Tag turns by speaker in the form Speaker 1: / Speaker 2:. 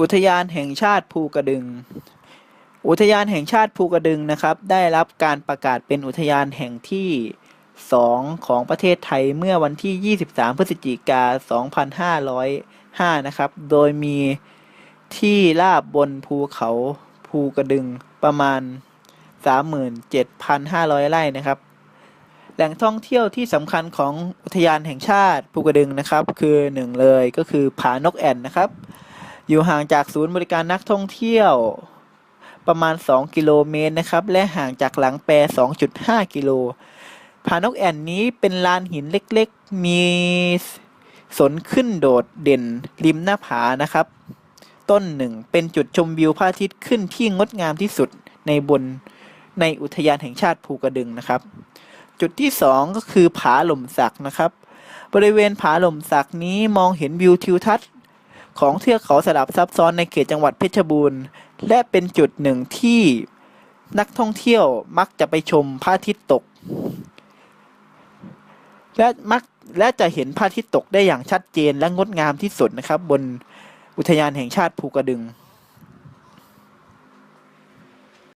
Speaker 1: อุทยานแห่งชาติภูกระดึง อุทยานแห่งชาติภูกระดึงนะครับ ได้รับการประกาศเป็นอุทยานแห่งที่ 2 ของประเทศไทยเมื่อวันที่ 23 พฤศจิกา 2505 นะครับ โดยมีที่ราบบนภูเขาภูกระดึงประมาณ 37,500 ไร่นะครับ แหล่งท่องเที่ยวที่สำคัญของอุทยานแห่งชาติภูกระดึงนะครับ คือหนึ่งเลยก็คือผานกแอ่นนะครับ อยู่ห่างจากศูนย์บริการนักท่องเที่ยว ประมาณ 2 กิโลเมตรนะครับ และห่างจากหลังแปร 2.5 กิโลผานกแอ่นนี้เป็นลานหินเล็กๆ มีสนขึ้นโดดเด่นริมหน้าผานะครับ ต้นหนึ่งเป็นจุดชมวิวพระอาทิตย์ขึ้นที่งดงามที่สุดในบนในอุทยานแห่งชาติภูกระดึงนะครับ จุดที่สองก็คือผาหล่มสักนะครับ บริเวณผาหล่มสักนี้มองเห็นวิวทิวทัศน์ ของเทือกเขาสลับซับซ้อนในเขตจังหวัดเพชรบูรณ์ และเป็นจุดหนึ่งที่นักท่องเที่ยวมักจะไปชมพระอาทิตย์ตก และมักและจะเห็นพระอาทิตย์ตกได้อย่างชัดเจนและงดงามที่สุดนะครับ บนอุทยานแห่งชาติภูกระดึง